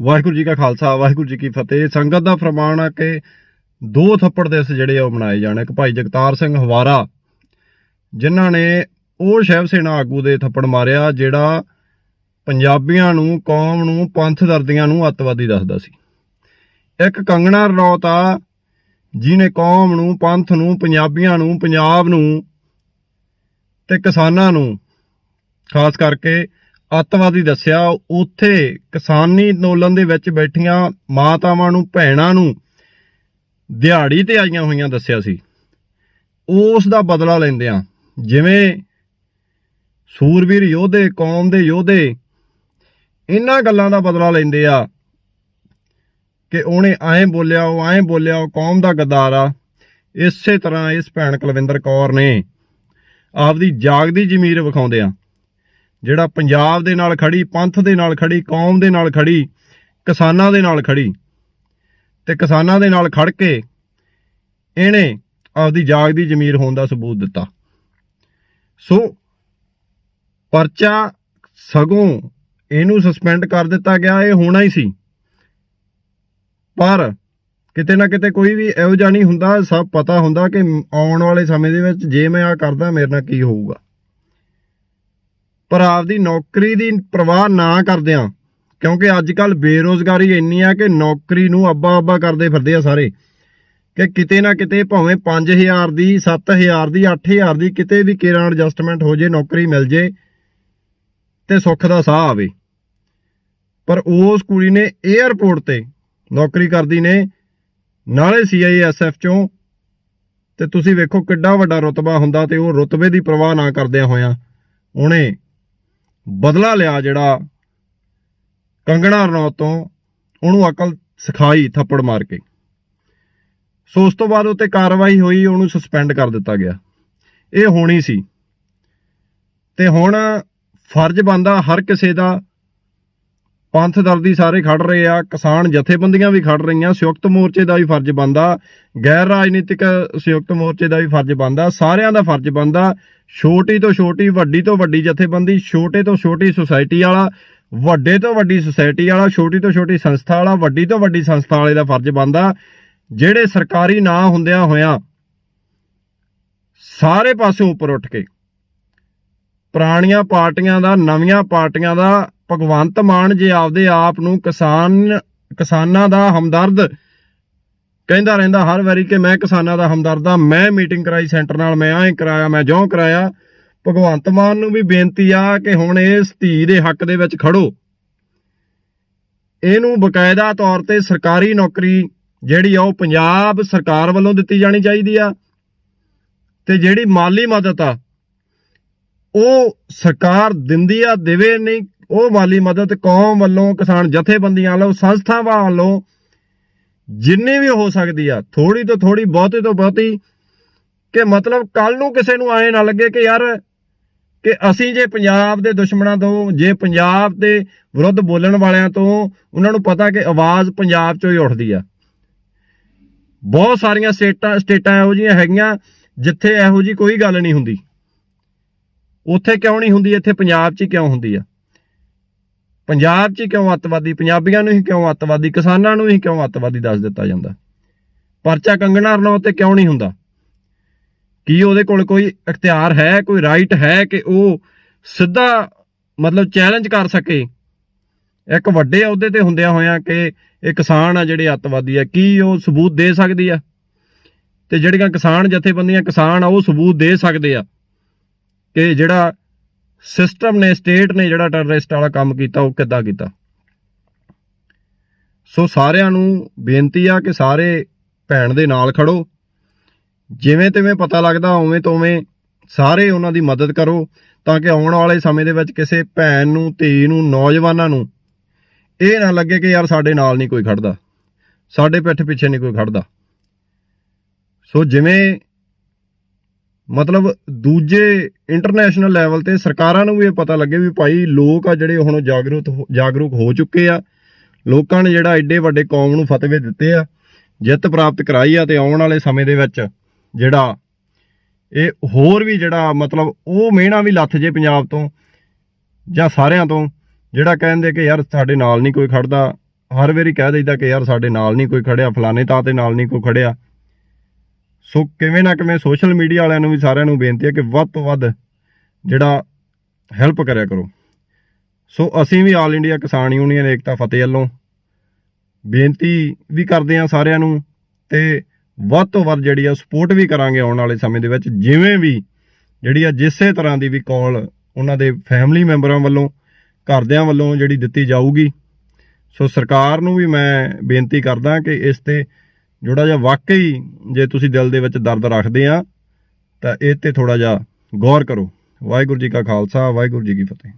ਵਾਹਿਗੁਰੂ ਜੀ ਕਾ ਖਾਲਸਾ, ਵਾਹਿਗੁਰੂ ਜੀ ਕੀ ਫਤਿਹ। ਸੰਗਤ ਦਾ ਫਰਮਾਨ ਆ ਕਿ ਦੋ ਥੱਪੜ ਦਿਵਸ ਜਿਹੜੇ ਆ ਉਹ ਮਨਾਏ ਜਾਣ। ਇੱਕ ਭਾਈ ਜਗਤਾਰ ਸਿੰਘ ਹਵਾਰਾ, ਜਿਨ੍ਹਾਂ ਨੇ ਉਹ ਸ਼ੈਵ ਸੈਨਾ ਆਗੂ ਦੇ ਥੱਪੜ ਮਾਰਿਆ, ਜਿਹੜਾ ਪੰਜਾਬੀਆਂ ਨੂੰ, ਕੌਮ ਨੂੰ, ਪੰਥ ਦਰਦੀਆਂ ਨੂੰ ਅੱਤਵਾਦੀ ਦੱਸਦਾ ਸੀ। ਇੱਕ ਕੰਗਣਾ ਰਣੌਤ ਆ, ਜਿਹਨੇ ਕੌਮ ਨੂੰ, ਪੰਥ ਨੂੰ, ਪੰਜਾਬੀਆਂ ਨੂੰ, ਪੰਜਾਬ ਨੂੰ ਤੇ ਕਿਸਾਨਾਂ ਨੂੰ, ਖਾਸ ਕਰਕੇ ਅੱਤਵਾਦੀ ਦੱਸਿਆ, ਉੱਥੇ ਕਿਸਾਨੀ ਅੰਦੋਲਨ ਦੇ ਵਿੱਚ ਬੈਠੀਆਂ ਮਾਤਾਵਾਂ ਨੂੰ, ਭੈਣਾਂ ਨੂੰ ਦਿਹਾੜੀ ਤੇ ਆਈਆਂ ਹੋਈਆਂ ਦੱਸਿਆ ਸੀ। ਉਸ ਦਾ ਬਦਲਾ ਲੈਂਦੇ ਆ ਜਿਵੇਂ ਸੂਰਵੀਰ ਯੋਧੇ, ਕੌਮ ਦੇ ਯੋਧੇ, ਇਹਨਾਂ ਗੱਲਾਂ ਦਾ ਬਦਲਾ ਲੈਂਦੇ ਆ ਕਿ ਉਹਨੇ ਐਂ ਬੋਲਿਆ, ਉਹ ਐਂ ਬੋਲਿਆ, ਉਹ ਕੌਮ ਦਾ ਗੱਦਾਰ ਆ। ਇਸੇ ਤਰ੍ਹਾਂ ਇਸ ਭੈਣ ਕੁਲਵਿੰਦਰ ਕੌਰ ਨੇ ਆਪਦੀ ਜਾਗਦੀ ਜ਼ਮੀਰ ਵਿਖਾਉਂਦੇ ਆ। ਜਿਹੜਾ ਪੰਜਾਬ ਦੇ ਨਾਲ ਖੜੀ, ਪੰਥ ਦੇ ਨਾਲ ਖੜੀ, ਕੌਮ ਦੇ ਨਾਲ ਖੜੀ, ਕਿਸਾਨਾਂ ਦੇ ਨਾਲ ਖੜੀ, ਤੇ ਕਿਸਾਨਾਂ ਦੇ ਨਾਲ ਖੜ ਕੇ ਇਹਨੇ ਆਪਦੀ ਜਾਗਦੀ ਜ਼ਮੀਰ ਹੋਣ ਦਾ ਸਬੂਤ ਦਿੱਤਾ। ਸੋ ਪਰਚਾ ਸਗੋਂ ਇਹਨੂੰ ਸਸਪੈਂਡ ਕਰ ਦਿੱਤਾ ਗਿਆ, ਇਹ ਹੋਣਾ ਹੀ ਸੀ। ਪਰ ਕਿਤੇ ਨਾ ਕਿਤੇ ਕੋਈ ਵੀ ਇਹੋ ਜਿਹਾ ਨਹੀਂ ਹੁੰਦਾ, ਸਭ ਪਤਾ ਹੁੰਦਾ ਕਿ ਆਉਣ ਵਾਲੇ ਸਮੇਂ ਦੇ ਵਿੱਚ ਜੇ ਮੈਂ ਆ ਕਰਦਾ, ਮੇਰੇ ਨਾਲ ਕੀ ਹੋਊਗਾ। ਪਰ ਆਪਦੀ ਨੌਕਰੀ ਦੀ ਪਰਵਾਹ ਨਾ ਕਰਦਿਆਂ ਕਿਉਂਕਿ ਅੱਜ ਕੱਲ ਬੇਰੋਜ਼ਗਾਰੀ ਇੰਨੀ ਆ ਕਿ ਨੌਕਰੀ ਨੂੰ ਅੱਬਾ ਅੱਬਾ ਕਰਦੇ ਫਿਰਦੇ ਆ ਸਾਰੇ। ਕਿ ਕਿਤੇ ਨਾ ਕਿਤੇ ਭਾਵੇਂ 5000 ਦੀ 7000 ਦੀ 8000 ਦੀ ਕਿਤੇ ਵੀ ਕਿਰਾਂ ਐਡਜਸਟਮੈਂਟ ਹੋ ਜੇ, ਨੌਕਰੀ ਮਿਲ ਜੇ, ਤੇ ਸੁੱਖ ਦਾ ਸਾਹ ਆਵੇ। ਪਰ ਉਸ ਕੁੜੀ ਨੇ 에ਅਰਪੋਰਟ ਤੇ ਨੌਕਰੀ ਕਰਦੀ ਨੇ, ਨਾਲੇ ਸੀਆਈਐਸਐਫ ਚੋਂ। ਤੇ ਤੁਸੀਂ ਵੇਖੋ ਕਿੱਡਾ ਵੱਡਾ ਰੁਤਬਾ ਹੁੰਦਾ ਤੇ ਉਹ ਰੁਤਬੇ ਦੀ ਪਰਵਾਹ ਨਾ ਕਰਦਿਆਂ ਹੋਇਆਂ, ਉਹਨੇ ਬਦਲਾ ਲਿਆ ਜਿਹੜਾ ਕੰਗਣਾ ਰਣੌਤ ਤੋਂ ਉਹਨੂੰ ਅਕਲ ਸਿਖਾਈ ਥੱਪੜ ਮਾਰ ਕੇ। ਸੋ ਉਸ ਤੋਂ ਬਾਅਦ ਉੱਤੇ ਕਾਰਵਾਈ ਹੋਈ, ਉਹਨੂੰ ਸਸਪੈਂਡ ਕਰ ਦਿੱਤਾ ਗਿਆ। ਇਹ ਹੋਣੀ ਸੀ। ਤੇ ਹੁਣ ਫਰਜ਼ ਬੰਦਾ ਹਰ ਕਿਸੇ ਦਾ ਪੰਥ ਦਰਦੀ ਸਾਰੇ ਖੜ ਰਹੇ ਆ, ਕਿਸਾਨ ਜਥੇਬੰਦੀਆਂ ਵੀ ਖੜ ਰਹੀਆਂ, ਸੰਯੁਕਤ ਮੋਰਚੇ ਦਾ ਵੀ ਫਰਜ਼ ਬੰਦਾ ਗੈਰ ਰਾਜਨੀਤਿਕ ਸੰਯੁਕਤ ਮੋਰਚੇ ਦਾ ਵੀ ਫਰਜ਼ ਬੰਦਾ ਸਾਰਿਆਂ ਦਾ ਫਰਜ਼ ਬੰਦਾ ਛੋਟੀ ਤੋਂ ਛੋਟੀ, ਵੱਡੀ ਤੋਂ ਵੱਡੀ ਜਥੇਬੰਦੀ, ਛੋਟੇ ਤੋਂ ਛੋਟੀ ਸੁਸਾਇਟੀ ਵਾਲਾ, ਵੱਡੇ ਤੋਂ ਵੱਡੀ ਸੁਸਾਇਟੀ ਵਾਲਾ, ਛੋਟੀ ਤੋਂ ਛੋਟੀ ਸੰਸਥਾ ਵਾਲਾ, ਵੱਡੀ ਤੋਂ ਵੱਡੀ ਸੰਸਥਾ ਵਾਲੇ ਦਾ ਫਰਜ਼ ਬੰਦਾ ਜਿਹੜੇ ਸਰਕਾਰੀ ਨਾ ਹੁੰਦਿਆਂ ਹੋਇਆਂ ਸਾਰੇ ਪਾਸੇ ਉੱਪਰ ਉੱਠ ਕੇ, ਪੁਰਾਣੀਆਂ ਪਾਰਟੀਆਂ ਦਾ, ਨਵੀਆਂ ਪਾਰਟੀਆਂ ਦਾ ਭਗਵੰਤ ਮਾਨ ਜੇ ਆਪਦੇ ਆਪ ਨੂੰ ਕਿਸਾਨ, ਕਿਸਾਨਾਂ ਦਾ ਹਮਦਰਦ ਕਹਿੰਦਾ ਰਹਿੰਦਾ ਹਰ ਵਾਰੀ ਕਿ ਮੈਂ ਕਿਸਾਨਾਂ ਦਾ ਹਮਦਰਦ ਆ ਮੈਂ ਮੀਟਿੰਗ ਕਰਾਈ ਸੈਂਟਰ ਨਾਲ, ਮੈਂ ਐਂ ਕਰਾਇਆ, ਮੈਂ ਜਿਉਂ ਕਰਾਇਆ। ਭਗਵੰਤ ਮਾਨ ਨੂੰ ਵੀ ਬੇਨਤੀ ਆ ਕਿ ਹੁਣ ਇਸ ਧੀ ਦੇ ਹੱਕ ਦੇ ਵਿੱਚ ਖੜੋ। ਇਹਨੂੰ ਬਕਾਇਦਾ ਤੌਰ ਤੇ ਸਰਕਾਰੀ ਨੌਕਰੀ ਜਿਹੜੀ ਆ ਉਹ ਪੰਜਾਬ ਸਰਕਾਰ ਵੱਲੋਂ ਦਿੱਤੀ ਜਾਣੀ ਚਾਹੀਦੀ ਆ। ਤੇ ਜਿਹੜੀ ਮਾਲੀ ਮਦਦ ਆ, ਉਹ ਸਰਕਾਰ ਦਿੰਦੀ ਆ, ਦੇਵੇ ਨਹੀਂ ਉਹ ਮਾਲੀ ਮਦਦ ਕੌਮ ਵੱਲੋਂ, ਕਿਸਾਨ ਜਥੇਬੰਦੀਆਂ ਵੱਲੋਂ, ਸੰਸਥਾਵਾਂ ਵੱਲੋਂ ਜਿੰਨੀ ਵੀ ਹੋ ਸਕਦੀ ਆ ਥੋੜੀ ਤੋਂ ਥੋੜੀ ਬਹੁਤੀ ਤੋਂ ਬਹੁਤੀ, ਕਿ ਮਤਲਬ ਕੱਲ ਨੂੰ ਕਿਸੇ ਨੂੰ ਆਏ ਨਾ ਲੱਗੇ ਕਿ ਯਾਰ ਕਿ ਅਸੀਂ ਜੇ ਪੰਜਾਬ ਦੇ ਦੁਸ਼ਮਣਾਂ ਤੋਂ, ਜੇ ਪੰਜਾਬ ਦੇ ਵਿਰੁੱਧ ਬੋਲਣ ਵਾਲਿਆਂ ਤੋਂ ਉਹਨਾਂ ਨੂੰ ਪਤਾ ਕਿ ਆਵਾਜ਼ ਪੰਜਾਬ ਚੋਂ ਹੀ ਉੱਠਦੀ ਆ। ਬਹੁਤ ਸਾਰੀਆਂ ਸਟੇਟਾਂ ਸਟੇਟਾਂ ਇਹੋ ਜਿਹੀਆਂ ਹੈਗੀਆਂ ਜਿੱਥੇ ਇਹੋ ਜੀ ਕੋਈ ਗੱਲ ਨਹੀਂ ਹੁੰਦੀ। ਉੱਥੇ ਕਿਉਂ ਨਹੀਂ ਹੁੰਦੀ, ਇੱਥੇ ਪੰਜਾਬ 'ਚ ਹੀ ਕਿਉਂ ਹੁੰਦੀ ਆ? ਪੰਜਾਬ 'ਚ ਹੀ ਕਿਉਂ ਅੱਤਵਾਦੀ, ਪੰਜਾਬੀਆਂ ਨੂੰ ਹੀ ਕਿਉਂ ਅੱਤਵਾਦੀ, ਕਿਸਾਨਾਂ ਨੂੰ ਹੀ ਕਿਉਂ ਅੱਤਵਾਦੀ ਦੱਸ ਦਿੱਤਾ ਜਾਂਦਾ? ਪਰਚਾ ਕੰਗਣਾ ਰਣੌਤ ਤੇ ਕਿਉਂ ਨਹੀਂ ਹੁੰਦਾ? ਕੀ ਉਹਦੇ ਕੋਲ ਕੋਈ ਇਖਤਿਆਰ ਹੈ, ਕੋਈ ਰਾਈਟ ਹੈ ਕਿ ਉਹ ਸਿੱਧਾ ਮਤਲਬ ਚੈਲੰਜ ਕਰ ਸਕੇ? ਇੱਕ ਵੱਡੇ ਅਹੁਦੇ ਤੇ ਹੁੰਦਿਆਂ ਹੋਇਆਂ ਕਿ ਇਹ ਕਿਸਾਨ ਆ ਜਿਹੜੇ ਅੱਤਵਾਦੀ ਆ, ਕੀ ਉਹ ਸਬੂਤ ਦੇ ਸਕਦੀ ਆ? ਤੇ ਜਿਹੜੀਆਂ ਕਿਸਾਨ ਜਥੇਬੰਦੀਆਂ ਕਿਸਾਨ ਆ, ਉਹ ਸਬੂਤ ਦੇ ਸਕਦੇ ਆ ਕਿ ਜਿਹੜਾ ਸਿਸਟਮ ਨੇ, ਸਟੇਟ ਨੇ ਜਿਹੜਾ ਟੈਰਰਿਸਟ ਵਾਲਾ ਕੰਮ ਕੀਤਾ, ਉਹ ਕਿੱਦਾਂ ਕੀਤਾ? ਸੋ ਸਾਰਿਆਂ ਨੂੰ ਬੇਨਤੀ ਆ ਕਿ ਸਾਰੇ ਭੈਣ ਦੇ ਨਾਲ ਖੜੋ। ਜਿਵੇਂ ਤਿਵੇਂ ਪਤਾ ਲੱਗਦਾ, ਉਵੇਂ ਤੋਂ ਉਵੇਂ ਸਾਰੇ ਉਹਨਾਂ ਦੀ ਮਦਦ ਕਰੋ ਤਾਂ ਕਿ ਆਉਣ ਵਾਲੇ ਸਮੇਂ ਦੇ ਵਿੱਚ ਕਿਸੇ ਭੈਣ ਨੂੰ, ਧੀ ਨੂੰ, ਨੌਜਵਾਨਾਂ ਨੂੰ ਇਹ ਨਾ ਲੱਗੇ ਕਿ ਯਾਰ ਸਾਡੇ ਨਾਲ ਨਹੀਂ ਕੋਈ ਖੜਦਾ, ਸਾਡੇ ਪਿੱਠ ਪਿੱਛੇ ਨਹੀਂ ਕੋਈ ਖੜਦਾ। ਸੋ ਜਿਵੇਂ ਮਤਲਬ ਦੂਜੇ ਇੰਟਰਨੈਸ਼ਨਲ ਲੈਵਲ ਤੇ ਸਰਕਾਰਾਂ ਨੂੰ ਵੀ ਇਹ ਪਤਾ ਲੱਗੇ ਵੀ ਭਾਈ ਲੋਕ ਆ ਜਿਹੜੇ ਹੁਣ ਜਾਗਰੂਕ ਹੋ- ਜਾਗਰੂਕ ਹੋ ਚੁੱਕੇ ਆ। ਲੋਕਾਂ ਨੇ ਜਿਹੜਾ ਐਡੇ ਵੱਡੇ ਕੌਮ ਨੂੰ ਫਤਵੇ ਦਿੱਤੇ ਆ, ਜਿੱਤ ਪ੍ਰਾਪਤ ਕਰਾਈ ਆ ਤੇ ਆਉਣ ਵਾਲੇ ਸਮੇਂ ਦੇ ਵਿੱਚ ਜਿਹੜਾ ਇਹ ਹੋਰ ਵੀ ਜਿਹੜਾ ਮਤਲਬ ਉਹ ਮਿਹਣਾ ਵੀ ਲੱਥ ਜੇ ਪੰਜਾਬ ਤੋਂ ਜਾਂ ਸਾਰਿਆਂ ਤੋਂ, ਜਿਹੜਾ ਕਹਿੰਦੇ ਕਿ ਯਾਰ ਸਾਡੇ ਨਾਲ ਨਹੀਂ ਕੋਈ ਖੜਦਾ, ਹਰ ਵਾਰੀ ਕਹਿ ਦਈਦਾ ਕਿ ਯਾਰ ਸਾਡੇ ਨਾਲ ਨਹੀਂ ਕੋਈ ਖੜਿਆ, ਫਲਾਣੇ ਤਾਂ ਤੇ ਨਾਲ ਨਹੀਂ ਕੋਈ ਖੜਿਆ। ਸੋ ਕਿਵੇਂ ਨਾ ਕਿਵੇਂ ਸੋਸ਼ਲ ਮੀਡੀਆ ਵਾਲਿਆਂ ਨੂੰ ਵੀ ਸਾਰਿਆਂ ਨੂੰ ਬੇਨਤੀ ਹੈ ਕਿ ਵੱਧ ਤੋਂ ਵੱਧ ਜਿਹੜਾ ਹੈਲਪ ਕਰਿਆ ਕਰੋ। ਸੋ ਅਸੀਂ ਵੀ ਆਲ ਇੰਡੀਆ ਕਿਸਾਨ ਯੂਨੀਅਨ ਏਕਤਾ ਫਤਿਹ ਵੱਲੋਂ ਬੇਨਤੀ ਵੀ ਕਰਦੇ ਹਾਂ ਸਾਰਿਆਂ ਨੂੰ ਤੇ ਵੱਧ ਤੋਂ ਵੱਧ ਜਿਹੜੀ ਆ ਸਪੋਰਟ ਵੀ ਕਰਾਂਗੇ ਆਉਣ ਵਾਲੇ ਸਮੇਂ ਦੇ ਵਿੱਚ, ਜਿਵੇਂ ਵੀ ਜਿਹੜੀ ਆ ਜਿਸੇ ਤਰ੍ਹਾਂ ਦੀ ਵੀ ਕਾਲ ਉਹਨਾਂ ਦੇ ਫੈਮਿਲੀ ਮੈਂਬਰਾਂ ਵੱਲੋਂ, ਘਰਦਿਆਂ ਵੱਲੋਂ ਜਿਹੜੀ ਦਿੱਤੀ ਜਾਊਗੀ। ਸੋ ਸਰਕਾਰ ਨੂੰ ਵੀ ਮੈਂ ਬੇਨਤੀ ਕਰਦਾ ਕਿ ਇਸ ਤੇ ਜੋੜਾ ਜਿਹਾ ਵਾਕਈ ਜੇ ਤੁਸੀਂ ਦਿਲ ਦੇ ਵਿੱਚ ਦਰਦ ਰੱਖਦੇ ਆ, ਤਾਂ ਇਹ ਤੇ ਥੋੜਾ ਜਿਹਾ ਗੌਰ ਕਰੋ। ਵਾਹਿਗੁਰੂ ਜੀ ਕਾ ਖਾਲਸਾ, ਵਾਹਿਗੁਰੂ ਜੀ ਕੀ ਫਤਿਹ।